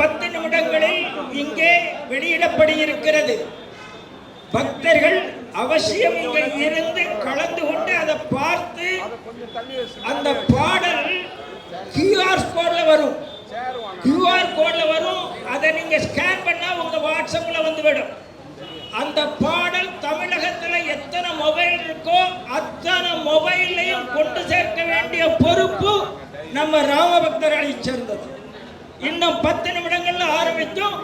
பத்து நிமிடங்களில் இங்கே வெளியிடப்படியிருக்கிறது. பக்தர்கள் அவசியம் இங்கே இருந்து கலந்து கொண்டு அதை பார்த்து அந்த பாடல் கியூஆர் கோட்ல வரும். கியூஆர் கோட்ல வரும். அதை நீங்க ஸ்கேன் பண்ணா உங்க வாட்ஸ்அப்ல வந்து விடும். அந்த பாடல் தமிழகத்துல எத்தனை மொபைல் இருக்கோ அத்தனை மொபைல்லையும் கொண்டு சேர்க்க வேண்டிய பொறுப்பு நம்ம ராமபக்தர்களை சேர்ந்தது. இன்னும் பத்து நிமிடங்கள்ல ஆரம்பித்தும்.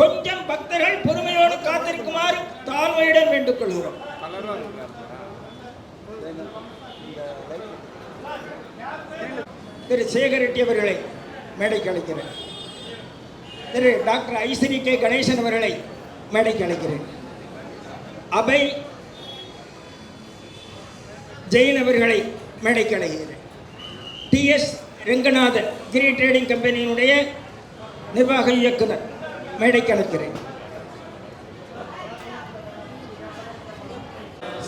கொஞ்சம் பக்தர்கள் பொறுமையோடு காத்திருக்குமாறு தாழ்மையுடன் வேண்டுக் கொள்கிறோம் திரு சேகர் ரெட்டி அவர்களை மேடைக்கு அழைக்கிறேன். திரு டாக்டர் ஐஸ்வரி கே கணேசன் அவர்களை மேடைக்கு அழைக்கிறேன். அபய் ஜெயின் அவர்களை மேடைக்கு அழைக்கிறேன். டிஎஸ் ரெங்கநாதன் கிரி ட்ரேடிங் கம்பெனியினுடைய நிர்வாக இயக்குனர் மேடைக்கு அழைக்கிறேன்.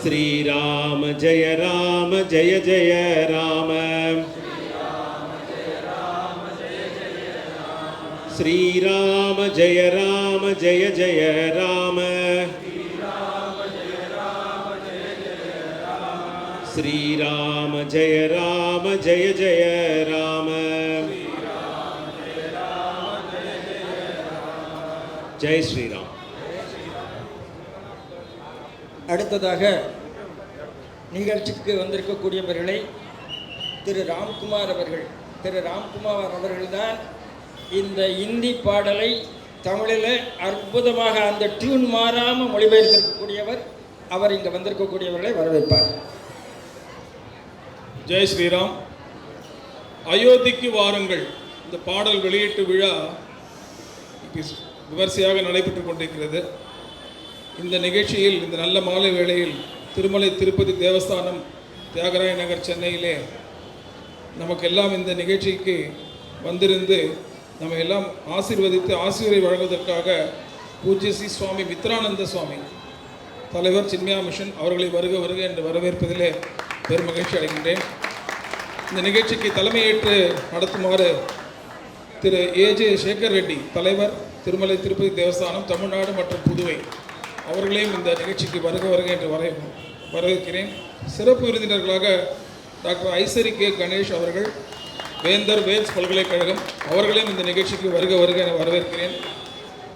ஸ்ரீராம ஜெய ராம ஜெய ஜெய ராம. ஸ்ரீராம ஜெய ராம ஜெய ஜெய ராம. ஸ்ரீராம ஜெய ராம ஜெய ஜெய ராம. ஜெய் ஸ்ரீராம். அடுத்ததாக நிகழ்ச்சிக்கு வந்திருக்கக்கூடியவர்களை திரு ராம்குமார் அவர்கள் திரு ராம்குமார் அவர்கள்தான் இந்த இந்தி பாடலை தமிழில் அற்புதமாக அந்த டியூன் மாறாமல் மொழிபெயர்த்திருக்கக்கூடியவர். அவர் இங்கே வந்திருக்கக்கூடியவர்களை வரவேற்பார். ஜெய் ஸ்ரீராம். அயோத்திக்கு வாருங்கள். இந்த பாடல் வெளியீட்டு விழா இட் இஸ் விமர்சையாக நடைபெற்று கொண்டிருக்கிறது. இந்த நிகழ்ச்சியில் இந்த நல்ல மாலை வேளையில் திருமலை திருப்பதி தேவஸ்தானம் தியாகராய நகர் சென்னையிலே நமக்கெல்லாம் இந்த நிகழ்ச்சிக்கு வந்திருந்து நம்ம எல்லாம் ஆசீர்வதித்து ஆசீர்வை வழங்குவதற்காக பூஜ்ய ஸ்ரீ சுவாமி மித்ரானந்த சுவாமி தலைவர் சின்மயா மிஷன் அவர்களை வருக வருக என்று வரவேற்பதிலே பெரும் மகிழ்ச்சி அடைகின்றேன். இந்த நிகழ்ச்சிக்கு தலைமையேற்று நடத்துமாறு திரு ஏஜே சேகர் ரெட்டி தலைவர் திருமலை திருப்பதி தேவஸ்தானம் தமிழ்நாடு மற்றும் புதுவை. அவர்களையும் இந்த நிகழ்ச்சிக்கு வருக வருக என்று வர வரவேற்கிறேன். சிறப்பு விருந்தினர்களாக டாக்டர் ஐசரி கே. கணேஷ் அவர்கள் வேந்தர் வேல்ஸ் பல்கலைக்கழகம் அவர்களையும் இந்த நிகழ்ச்சிக்கு வருக வருக என வரவேற்கிறேன்.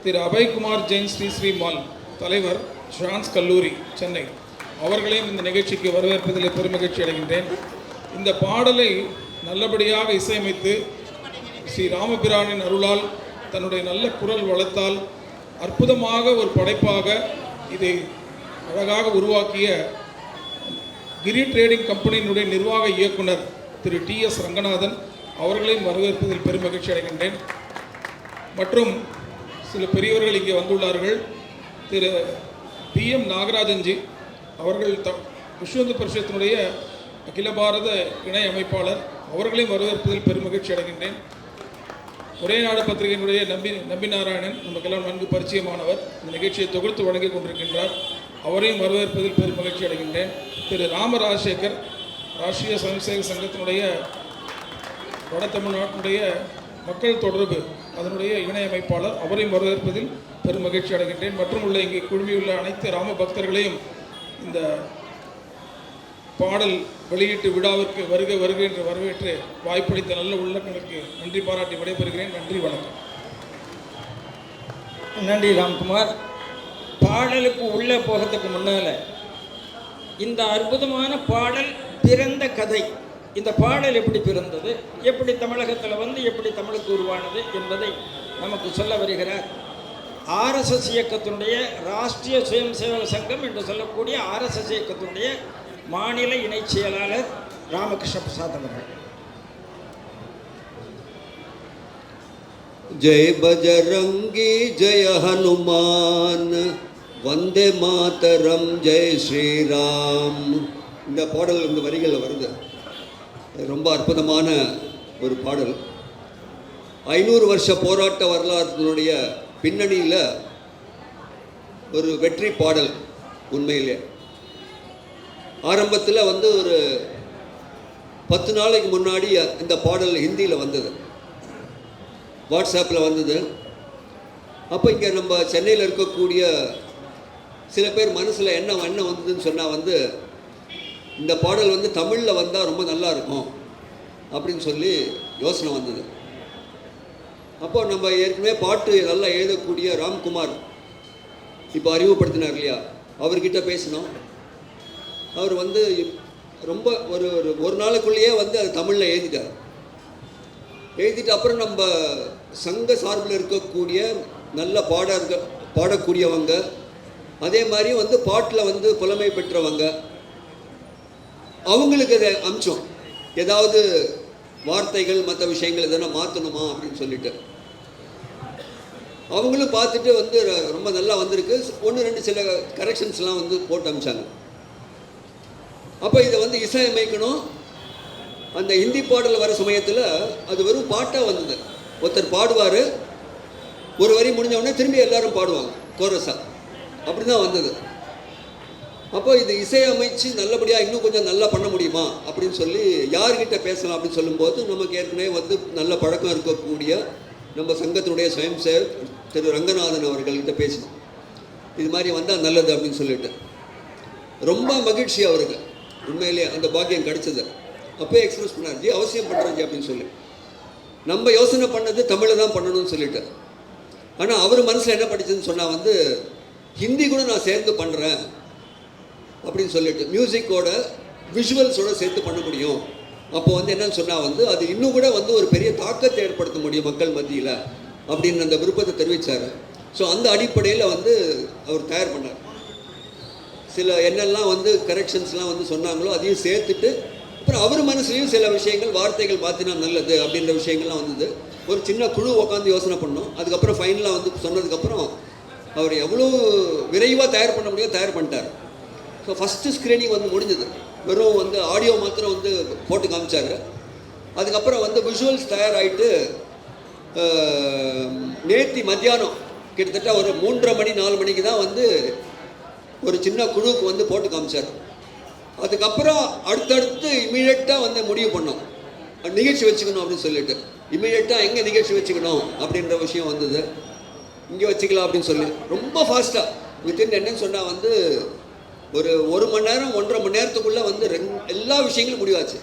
திரு. அபய்குமார் ஜெயின் ஸ்ரீ ஸ்ரீ மால் தலைவர் ஷான்ஸ் கல்லூரி சென்னை. அவர்களையும் இந்த நிகழ்ச்சிக்கு வரவேற்பதில் பெருமகிழ்ச்சி அடைகின்றேன். இந்த பாடலை நல்லபடியாக இசையமைத்து ஸ்ரீ ராமபிரானின் அருளால் தன்னுடைய நல்ல குரல் வளர்த்தால் அற்புதமாக ஒரு படைப்பாக இதை அழகாக உருவாக்கிய கிரி ட்ரேடிங் கம்பெனியினுடைய நிர்வாக இயக்குனர் திரு டி எஸ் ரங்கநாதன் அவர்களையும் வரவேற்பதில் பெருமகிழ்ச்சி அடைகின்றேன். மற்றும் சில பெரியவர்கள் இங்கே வந்துள்ளார்கள். திரு பி எம் நாகராஜன்ஜி அவர்கள் த விஸ்வந்து பரிஷத்தினுடைய அகில பாரத இணை அமைப்பாளர். அவர்களையும் வரவேற்பதில் பெருமகிழ்ச்சி அடைகின்றேன். ஒரே நாடு பத்திரிகையினுடைய நம்பி நம்பி நாராயணன் நமக்கெல்லாம் நன்கு பரிச்சயமானவர். இந்த நிகழ்ச்சியை தொகுத்து வழங்கிக் கொண்டிருக்கின்றார். அவரையும் வரவேற்பதில் பெரும் மகிழ்ச்சி அடைகின்றேன். திரு ராம ராஜசேகர் ராஷ்டிரிய சுயம்சேவக சங்கத்தினுடைய வட தமிழ்நாட்டினுடைய மக்கள் தொடர்பு அதனுடைய இணையமைப்பாளர் அவரையும் வரவேற்பதில் பெரும் மகிழ்ச்சி அடைகின்றேன். மற்றும் உள்ள இங்கே குழுமியுள்ள அனைத்து ராம பக்தர்களையும் இந்த பாடல் வெளியீட்டு விழாவிற்கு வருக வருக என்று வரவேற்று வாய்ப்பளித்த நல்ல உள்ளங்களுக்கு நன்றி பாராட்டி விடைபெறுகிறேன். நன்றி வணக்கம். நன்றி ராம்குமார். பாடலுக்கு உள்ளே போகிறதுக்கு முன்னால் இந்த அற்புதமான பாடல் பிறந்த கதை. இந்த பாடல் எப்படி பிறந்தது? எப்படி தமிழகத்தில் வந்து எப்படி தமிழுக்கு உருவானது என்பதை நமக்கு சொல்ல வருகிறார். ஆர்எஸ்எஸ் இயக்கத்தினுடைய ராஷ்டிரிய சுயம் சேவக சங்கம் என்று சொல்லக்கூடிய ஆர்எஸ்எஸ் இயக்கத்தினுடைய மாநில இணைச் செயலாளர் ராமகிருஷ்ண பிரசாத் அவர்கள். ஜெய் பஜரங்கி ஜெய ஹனுமான். வந்தே மாதரம் ஜெய் ஸ்ரீராம். இந்த பாடல் இந்த வரிகளில் வருது. ரொம்ப அற்புதமான ஒரு பாடல். ஐநூறு வருஷ போராட்ட வரலாற்றினுடைய பின்னணியில் ஒரு வெற்றி பாடல் உண்மையிலே. ஆரம்பத்தில் வந்து ஒரு பத்து நாளைக்கு முன்னாடி இந்த பாடல் ஹிந்தியில் வந்தது. வாட்ஸ்அப்பில் வந்தது. அப்போ இங்கே நம்ம சென்னையில் இருக்கக்கூடிய சில பேர் மனசில் என்ன என்ன வந்ததுன்னு சொன்னால் வந்து இந்த பாடல் வந்து தமிழில் வந்தால் ரொம்ப நல்லா இருக்கும் அப்படின்னு சொல்லி யோசனை வந்தது. அப்போ நம்ம ஏற்கனவே பாட்டு நல்லா எழுதக்கூடிய ராம்குமார் இப்போ அறிமுகப்படுத்தினார் இல்லையா? அவர்கிட்ட பேசினோம். அவர் வந்து ரொம்ப ஒரு ஒரு ஒரு நாளுக்குள்ளேயே வந்து அது தமிழில் எழுதிட்டார். எழுதிட்டு அப்புறம் நம்ம சங்க சார்பில் இருக்கக்கூடிய நல்ல பாடர்கள் பாடக்கூடியவங்க அதே மாதிரி வந்து பாட்டில் வந்து புலமை பெற்றவங்க அவங்களுக்கு அதை அம்சம் ஏதாவது வார்த்தைகள் மற்ற விஷயங்கள் எதனா மாற்றணுமா அப்படின்னு சொல்லிட்டு. அவங்களும் பார்த்துட்டு வந்து ர- ரொம்ப நல்லா வந்திருக்கு. ஒன்று ரெண்டு சில கரெக்ஷன்ஸ்லாம் வந்து போட்டு அமிச்சாங்க. அப்போ இதை வந்து இசையமைக்கணும் அந்த ஹிந்தி பாடல் வர சமயத்தில் அது வெறும் பாட்டாக வந்தது. ஒருத்தர் பாடுவார். ஒரு வரி முடிஞ்சவுடனே திரும்பி எல்லாரும் பாடுவாங்க கோரஸாக அப்படி தான் வந்தது. அப்போ இது இசையமைச்சு நல்லபடியாக இன்னும் கொஞ்சம் நல்லா பண்ண முடியுமா? அப்படின்னு சொல்லி யார்கிட்ட பேசலாம் அப்படின்னு சொல்லும்போது நமக்கு ஏற்கனவே வந்து நல்ல பழக்கம் இருக்கக்கூடிய நம்ம சங்கத்தினுடைய சுயம் சேவக் திரு ரங்கநாதன் அவர்கள்கிட்ட பேசினோம். இது மாதிரி வந்தால் நல்லது அப்படின்னு சொல்லிட்டு. ரொம்ப மகிழ்ச்சி அவருக்கு உண்மையிலேயே அந்த பாக்கியம் கிடைச்சது. அப்போயே எக்ஸ்பிரஸ் பண்ணார் ஜி அவசியம் பண்ணுறேன் ஜி அப்படின்னு சொல்லி. நம்ம யோசனை பண்ணது தமிழில் தான் பண்ணணும்னு சொல்லிட்டு. ஆனால் அவர் மனசில் என்ன படிச்சதுன்னு சொன்னால் வந்து ஹிந்தி கூட நான் சேர்ந்து பண்ணுறேன் அப்படின்னு சொல்லிட்டு. மியூசிக்கோட விஷுவல்ஸோட சேர்த்து பண்ண முடியும். அப்போ வந்து என்னன்னு சொன்னால் வந்து அது இன்னும் கூட வந்து ஒரு பெரிய தாக்கத்தை ஏற்படுத்த முடியும் மக்கள் மத்தியில் அப்படின்னு அந்த விருப்பத்தை தெரிவித்தார் ஸோ அந்த அடிப்படையில் வந்து அவர் தயார் பண்ணார். சில என்னெல்லாம் வந்து கரெக்ஷன்ஸ்லாம் வந்து சொன்னாங்களோ அதையும் சேர்த்துட்டு அப்புறம் அவர் மனசுலையும் சில விஷயங்கள் வார்த்தைகள் மாற்றினா நல்லது அப்படின்ற விஷயங்கள்லாம் வந்தது. ஒரு சின்ன குழு உட்காந்து யோசனை பண்ணோம். அதுக்கப்புறம் ஃபைனலாக வந்து சொன்னதுக்கப்புறம் அவர் எவ்வளோ விரைவாக தயார் பண்ண முடியும் தயார் பண்ணிட்டார். ஸோ ஃபஸ்ட்டு ஸ்க்ரீனிங் வந்து முடிஞ்சது. வெறும் வந்து ஆடியோ மாத்திரம் வந்து போட்டு காமிச்சார். அதுக்கப்புறம் வந்து விஷுவல்ஸ் தயாராகிட்டு நேத்தி மத்தியானம் கிட்டத்தட்ட ஒரு மூன்றரை மணி நாலு மணிக்கு தான் வந்து ஒரு சின்ன குழுவுக்கு வந்து போட்டு காமிச்சார். அதுக்கப்புறம் அடுத்தடுத்து இமீடியட்டாக வந்து முடிவு பண்ணோம். நிகழ்ச்சி வச்சுக்கணும் அப்படின்னு சொல்லிட்டு. இமீடியட்டாக எங்கே நிகழ்ச்சி வச்சுக்கணும் அப்படின்ற விஷயம் வந்தது. இங்கே வச்சுக்கலாம் அப்படின்னு சொல்லி. ரொம்ப ஃபாஸ்ட்டாக வித்தின் என்னன்னு சொன்னால் வந்து ஒரு ஒரு மணி நேரம் ஒன்றரை மணி நேரத்துக்குள்ளே வந்து ரெண் எல்லா விஷயங்களும் முடிவாச்சு.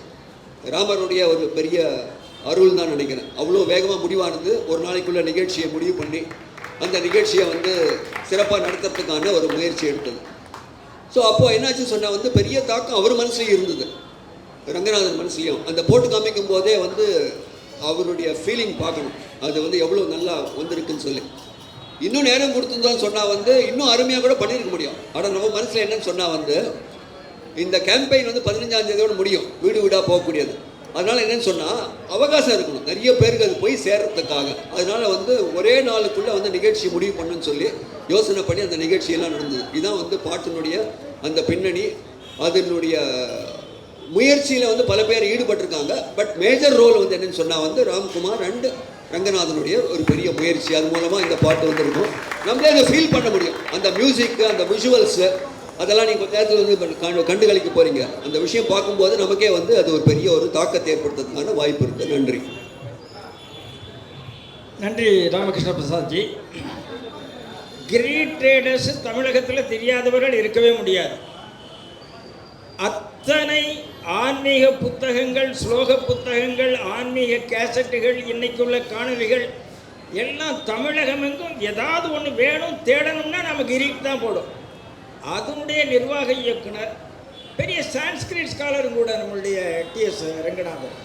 ராமருடைய ஒரு பெரிய அருள் தான் நினைக்கிறேன். அவ்வளோ வேகமாக முடிவானது. ஒரு நாளைக்குள்ள நிகழ்ச்சியை முடிவு பண்ணி அந்த நிகழ்ச்சியை வந்து சிறப்பாக நடத்துறதுக்கான ஒரு முயற்சி எடுத்தது. ஸோ அப்போது என்னாச்சு சொன்னால் வந்து பெரிய தாக்கம் அவர் மனசுலையும் இருந்தது. ரங்கநாதன் மனசுலையும். அந்த போட்டு காமிக்கும் போதே வந்து அவருடைய ஃபீலிங் பார்க்கணும். அது வந்து எவ்வளோ நல்லா வந்திருக்குன்னு சொல்லி. இன்னும் நேரம் கொடுத்துருந்தோம்னு சொன்னால் வந்து இன்னும் அருமையாக கூட பண்ணியிருக்க முடியும். ஆனால் நம்ம மனசில் என்னன்னு சொன்னால் வந்து இந்த கேம்பெயின் வந்து பதினஞ்சாம் தேதியோடு முடியும். வீடு வீடாக போகக்கூடியது. அதனால் என்னன்னு சொன்னால் அவகாசம் இருக்கணும். நிறைய பேருக்கு அது போய் சேர்றதுக்காக. அதனால வந்து ஒரே நாளுக்குள்ளே வந்து நிகழ்ச்சி முடிவு பண்ணுன்னு சொல்லி யோசனை பண்ணி அந்த நிகழ்ச்சியெல்லாம் நடந்தது. இதுதான் வந்து பாட்டினுடைய அந்த பின்னணி. அதனுடைய முயற்சியில் வந்து பல பேர் ஈடுபட்டிருக்காங்க. பட் மேஜர் ரோல் வந்து என்னன்னு சொன்னால் வந்து ராம்குமார் அண்டு ரங்கநாதனுடைய ஒரு பெரிய முயற்சி. அது மூலமாக இந்த பாட்டு வந்திருக்கும். நம்மளே அதை ஃபீல் பண்ண முடியும். அந்த மியூசிக்கு அந்த விஷுவல்ஸு அதெல்லாம் நீங்கள் கொஞ்ச நேரத்தில் வந்து கண்டு- கழிக்க போகிறீங்க அந்த விஷயம் பார்க்கும்போது நமக்கே வந்து அது ஒரு பெரிய ஒரு தாக்கத்தை ஏற்படுத்துறதுக்கான வாய்ப்பு இருக்குது நன்றி. நன்றி ராமகிருஷ்ண பிரசாத்ஜி. கிரீட் ட்ரேடர்ஸ் தமிழகத்தில் தெரியாதவர்கள் இருக்கவே முடியாது. அத்தனை ஆன்மீக புத்தகங்கள் ஸ்லோக புத்தகங்கள் ஆன்மீக கேசட்டுகள் இன்னைக்குள்ள காணொலிகள் எல்லாம் தமிழகமெங்கும் ஏதாவது ஒன்று வேணும் தேடணும்னா நம்ம கிரீட் தான் போடும் அதனுடைய நிர்வாக இயக்குனர் பெரிய சான்ஸ்கிரிட் ஸ்காலரும் கூட நம்மளுடைய டிஎஸ் ரங்கநாதன்.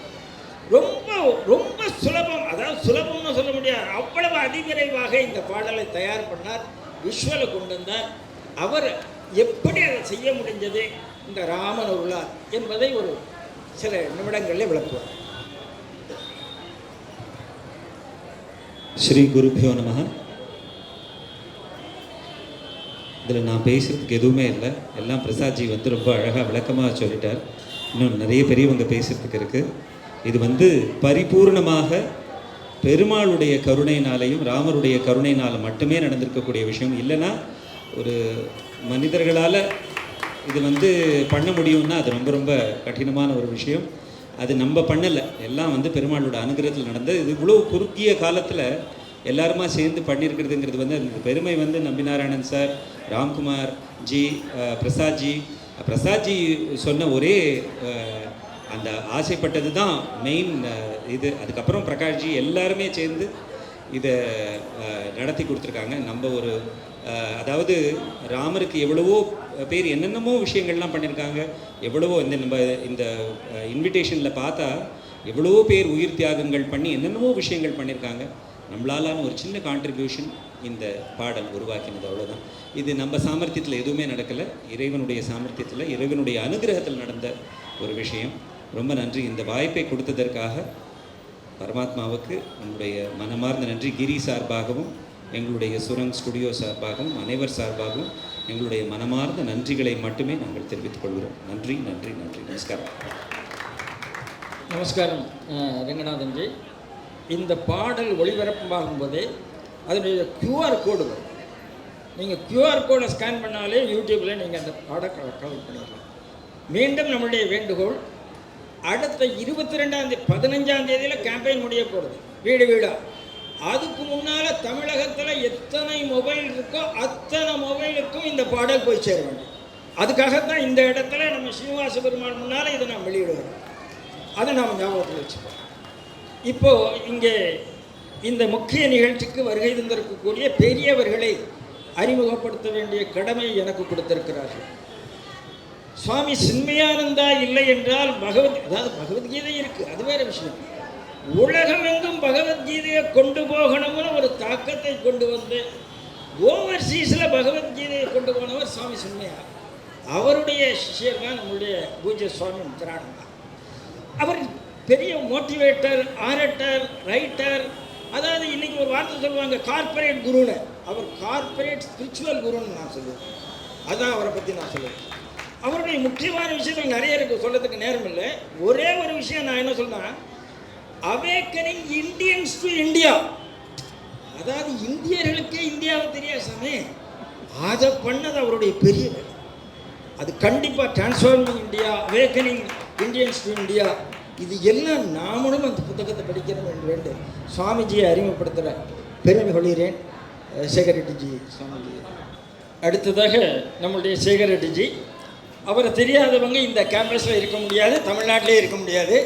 ரொம்ப ரொம்ப சுலபம் அதாவது சுலபம்னு சொல்ல முடியாது அவ்வளவு அதிவிரைவாக இந்த பாடலை தயார் பண்ணார் விஷுவலை கொண்டு வந்தார். அவர் எப்படி அதை செய்ய முடிஞ்சது? இந்த ராமன் உள்ளார் என்பதை ஒரு சில நிமிடங்களில் விளக்குவார். ஸ்ரீ குருபியோ நமகன் இதில் நான் பேசுகிறதுக்கு எதுவுமே இல்லை. எல்லாம் பிரசாத்ஜி வந்து ரொம்ப அழகாக விளக்கமாக சொல்லிட்டார். இன்னும் நிறைய பெரியவங்க பேசுகிறதுக்கு இருக்குது இது வந்து பரிபூர்ணமாக பெருமாளுடைய கருணையினாலையும் ராமருடைய கருணையினால் மட்டுமே நடந்திருக்கக்கூடிய விஷயம். இல்லைன்னா ஒரு மனிதர்களால் இது வந்து பண்ண முடியும்னா அது ரொம்ப ரொம்ப கடினமான ஒரு விஷயம். அது நம்ம பண்ணலை. எல்லாம் வந்து பெருமாளோட அனுகிரகத்தில் நடந்தது. இது இவ்வளோ குறுகிய காலத்தில் எல்லாருமா சேர்ந்து பண்ணியிருக்கிறதுங்கிறது வந்து அந்த பெருமை வந்து நம்பிநாராயணன் சார் ராம்குமார் ஜி பிரசாத்ஜி பிரசாத்ஜி சொன்ன ஒரே அந்த ஆசைப்பட்டது தான் மெயின் இது. அதுக்கப்புறம் பிரகாஷ்ஜி எல்லாருமே சேர்ந்து இதை நடத்தி கொடுத்துருக்காங்க. நம்ம ஒரு அதாவது ராமருக்கு எவ்வளவோ பேர் என்னென்னமோ விஷயங்கள்லாம் பண்ணியிருக்காங்க எவ்வளவோ இந்த நம்ம இந்த இன்விடேஷனில் பார்த்தா எவ்வளவோ பேர் உயிர் தியாகங்கள் பண்ணி என்னென்னமோ விஷயங்கள் பண்ணியிருக்காங்க நம்மளாலான ஒரு சின்ன கான்ட்ரிபியூஷன் இந்த பாடல் உருவாக்கினது அவ்வளோதான் இது நம்ம சாமர்த்தியத்தில் எதுவுமே நடக்கலை. இறைவனுடைய சாமர்த்தியத்தில் இறைவனுடைய அனுகிரகத்தில் நடந்த ஒரு விஷயம். ரொம்ப நன்றி. இந்த வாய்ப்பை கொடுத்ததற்காக பரமாத்மாவுக்கு உங்களுடைய மனமார்ந்த நன்றி. கிரி சார்பாகவும் எங்களுடைய சுரங் ஸ்டுடியோ சார்பாகவும் அனைவர் சார்பாகவும் எங்களுடைய மனமார்ந்த நன்றிகளை மட்டுமே நாங்கள் தெரிவித்துக் கொள்கிறோம். நன்றி நன்றி நன்றி. நமஸ்காரம். நமஸ்காரம் அஹ், ரெங்கநாதன் இந்த பாடல் ஒளிபரப்பாகும் போதே அதனுடைய க்யூஆர் கோடு வரும். நீங்கள் க்யூஆர் கோடை ஸ்கேன் பண்ணாலே யூடியூப்பில் நீங்கள் அந்த பாடல் கவர் பண்ணிடலாம் மீண்டும் நம்மளுடைய வேண்டுகோள் அடுத்த இருபத்தி ரெண்டாம் தேதி பதினஞ்சாம் தேதியில் கேம்பெயின் முடிய போகிறது வீடு வீடாக அதுக்கு முன்னால் தமிழகத்தில் எத்தனை மொபைல் இருக்கோ அத்தனை மொபைலுக்கும் இந்த பாடல் போய் சேர வேண்டும். அதுக்காகத்தான் இந்த இடத்துல நம்ம ஸ்ரீனிவாச பெருமாள் முன்னால் இதை நாம் வெளியிடுவோம் அதை நாம் ஞாபகத்தில் வச்சுப்போம். இப்போது இங்கே இந்த முக்கிய நிகழ்ச்சிக்கு வருகை தந்திருக்கக்கூடிய பெரியவர்களை அறிமுகப்படுத்த வேண்டிய கடமை எனக்கு கொடுத்திருக்கிறார்கள். சுவாமி சின்மயானந்தா இல்லை என்றால் பகவத் அதாவது பகவத்கீதை இருக்கு அது வேற விஷயம். உலகமெங்கும் பகவத்கீதையை கொண்டு போகணும்னு ஒரு தாக்கத்தை கொண்டு வந்து ஓவர்சீஸில் பகவத்கீதையை கொண்டு போனவர் சுவாமி சின்மையார் அவருடைய சிஷ்யர் தான் நம்முடைய பூஜ்ய சுவாமி முத்திரானந்தா. அவர் பெரிய மோட்டிவேட்டர் ஆரட்டர் ரைட்டர் அதாவது இன்னைக்கு ஒரு வார்த்தை சொல்லுவாங்க கார்ப்பரேட் குருன்னு. அவர் கார்ப்பரேட் ஸ்பிரிச்சுவல் குருன்னு நான் சொல்லுவேன். அதான் அவரை பற்றி நான் சொல்லுவேன். அவருடைய முக்கியமான விஷயங்கள் நிறைய இருக்கு சொல்றதுக்கு நேரம் இல்லை. ஒரே ஒரு விஷயம் நான் என்ன சொல்றேன் அவேக்கனிங் இந்தியன்ஸ் டு இந்தியா அதாவது இந்தியர்களுக்கே இந்தியாவை தெரியாது சாமி. அதை பண்ணது அவருடைய பெரிய அது கண்டிப்பாக transforming India awakening Indians to India இது எல்லாம் நாமளும் அந்த புத்தகத்தை படிக்கணும் என்று வேண்டு. சுவாமிஜியை அறிமுகப்படுத்துகிற பெருமை கொள்கிறேன். சேகர் ரெட்டிஜி சுவாமிஜி. அடுத்ததாக நம்மளுடைய சேகர் ரெட்டிஜி அவரை தெரியாதவங்க இந்த கேம்பஸில் இருக்க முடியாது தமிழ்நாட்டிலே இருக்க முடியாது.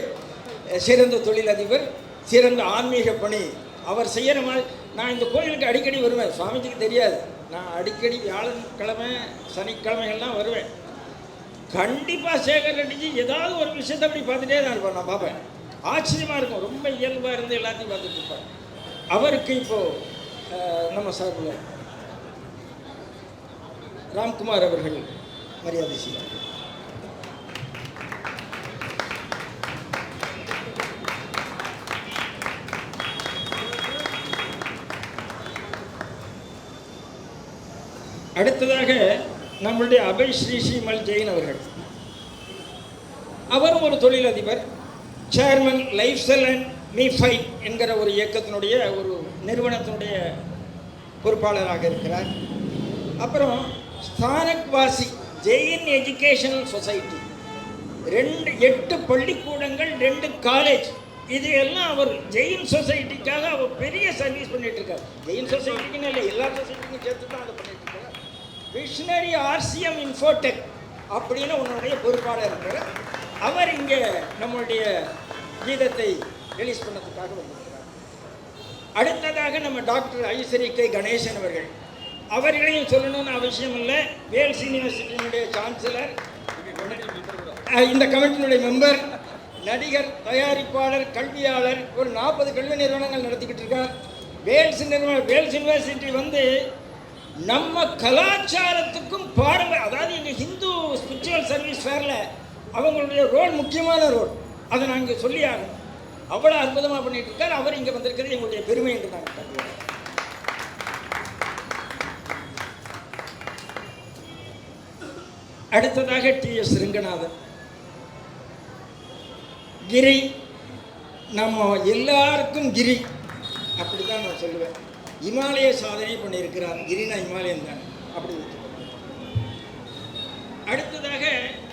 சிறந்த தொழிலதிபர் சிறந்த ஆன்மீக பணி. அவர் செய்கிற மாதிரி நான் இந்த கோயிலுக்கு அடிக்கடி வருவேன். சுவாமிஜிக்கு தெரியாது. நான் அடிக்கடி வியாழக்கிழமை சனிக்கிழமைகள்லாம் வருவேன். கண்டிப்பாக சேகர் ரெட்டிஜி ஏதாவது ஒரு விஷயத்தை அப்படி பார்த்துட்டே தான் இருப்பேன் நான் பார்ப்பேன். ஆச்சரியமாக இருக்கும். ரொம்ப இயல்பாக இருந்து எல்லாத்தையும் பார்த்துட்டு இருப்பேன் அவருக்கு இப்போது நம்ம சார்பில் ராம்குமார் அவர்கள் மரியாதை செய்வார். நம்மளுடைய அபய் ஸ்ரீ ஸ்ரீமல் ஜெயின் அவர்கள். அவரும் ஒரு தொழிலதிபர். சேர்மன் லைஃப் செல் அண்ட் மீஃபை என்கிற ஒரு இயக்கத்தினுடைய ஒரு நிறுவனத்தினுடைய பொறுப்பாளராக இருக்கிறார். அப்புறம் ஸ்தானக்வாசி ஜெயின் எஜுகேஷனல் சொசைட்டி ரெண்டு எட்டு பள்ளிக்கூடங்கள் ரெண்டு காலேஜ் இது எல்லாம் அவர் ஜெயின் சொசைட்டிக்காக அவர் பெரிய சர்வீஸ் பண்ணிட்டு இருக்கார். ஜெயின் சொசைட்டிக்குன்னு இல்லை எல்லா சொசைட்டிக்கும் சேர்த்து தான் அதை பண்ணிட்டு இருக்கார் விஷனரி ஆர்சிஎம் இன்ஃபோடெக் அப்படின்னு உன்னுடைய பொறுப்பாளர் இருக்கிறார். அவர் இங்கே நம்மளுடைய கீதத்தை ரிலீஸ் பண்ணதுக்காக வந்திருக்கிறார். அடுத்ததாக நம்ம டாக்டர் ஐஸ்வரி கே கணேசன் அவர்கள். அவர்களையும் சொல்லணும்னு அவசியம் இல்லை. வேல்ஸ் யூனிவர்சிட்டியினுடைய சான்சலர் இந்த கமிட்டியினுடைய மெம்பர் நடிகர் தயாரிப்பாளர் கல்வியாளர் ஒரு நாற்பது கல்வி நிறுவனங்கள் நடத்திக்கிட்டு இருக்கார் வேல்ஸ் நிறுவனம் வேல்ஸ் யூனிவர்சிட்டி வந்து நம்ம கலாச்சாரத்துக்கும் பாரம்பரிய அதாவது எங்கள் ஹிந்து ஸ்பிரிச்சுவல் சர்வீஸ் ஃபேரில் அவங்களுடைய ரோல் முக்கியமான ரோல் அதை நாங்கள் சொல்லி ஆகணும். அவ்வளோ அற்புதமாக பண்ணிட்டு இருக்கார். அவர் இங்கே வந்திருக்கிறது எங்களுடைய பெருமை என்று நாங்கள் கருதுகிறோம் அடுத்ததாக டி எஸ் ரெங்கநாதன். கிரி. நம்ம எல்லாருக்கும் கிரி. அப்படி தான் நான் சொல்லுவேன். இமாலய சாதனை பண்ணியிருக்கிறார். கிரினா இமாலயம் தான். அப்படி அடுத்ததாக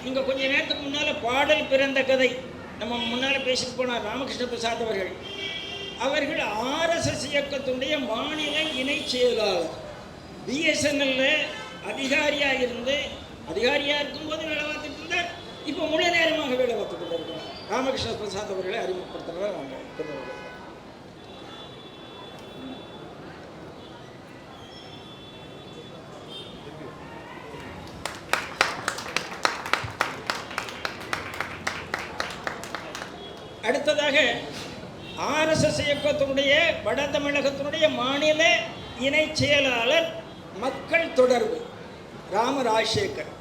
இங்கே கொஞ்ச நேரத்துக்கு முன்னால் பாடல் பிறந்த கதை. நம்ம முன்னால் பேசிட்டு போனார் ராமகிருஷ்ண பிரசாத் அவர்கள். அவர்கள் ஆர்எஸ்எஸ் இயக்கத்துடைய மாநில இணை செயலாளர். பிஎஸ்என்எல்ல அதிகாரியாக இருந்து அதிகாரியாக இருக்கும்போது வேலை பார்த்துட்டு இருந்தார். இப்போ முழு நேரமாக வேலை பார்த்துக் கொண்டிருக்கிறார். ராமகிருஷ்ண பிரசாத் அவர்களை அறிமுகப்படுத்துகிறதா நாங்கள் கொண்டு வருகிறோம். அடுத்ததாக தமிழகத்தினுடைய வட தமிழகத்தினுடைய மாநில இணை செயலாளர் மக்கள் தொடர்பு ராம ராஜசேகர்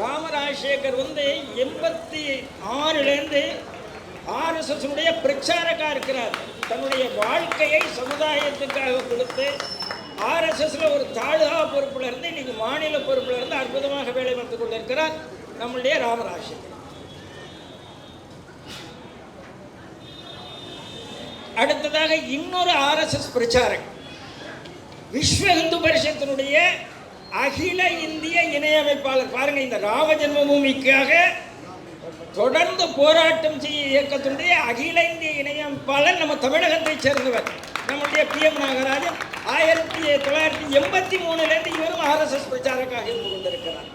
ராம ராஜசேகர் வந்து எண்பத்தி ஆறுலேருந்து ஆர்எஸ்எஸ்னுடைய பிரச்சாரக்காக இருக்கிறார். தன்னுடைய வாழ்க்கையை சமுதாயத்துக்காக கொடுத்து ஆர்எஸ்எஸ்ல ஒரு தாழ்கா பொறுப்பில் இருந்து இன்னைக்கு மாநில பொறுப்புல இருந்து அற்புதமாக வேலை பார்த்து கொண்டிருக்கிறார் நம்மளுடைய ராமராஜசேகர். அடுத்ததாக இன்னொரு ஆர்எஸ்எஸ் பிரச்சாரக் விஸ்வ இந்து பரிஷத்தினுடைய அகில இந்திய இணையமைப்பாளர் பாருங்க இந்த ராம ஜென்மபூமிக்காக தொடர்ந்து போராட்டம் செய்ய இயக்கத்தினுடைய அகில இந்திய இணையமைப்பாளர் நம்ம தமிழகத்தை சேர்ந்தவர் நம்முடைய பி எம் நாகராஜன். ஆயிரத்தி தொள்ளாயிரத்தி எண்பத்தி மூணுலேருந்து இவரும் ஆர்எஸ்எஸ் பிரச்சாரக்காக இருந்து கொண்டிருக்கிறார்.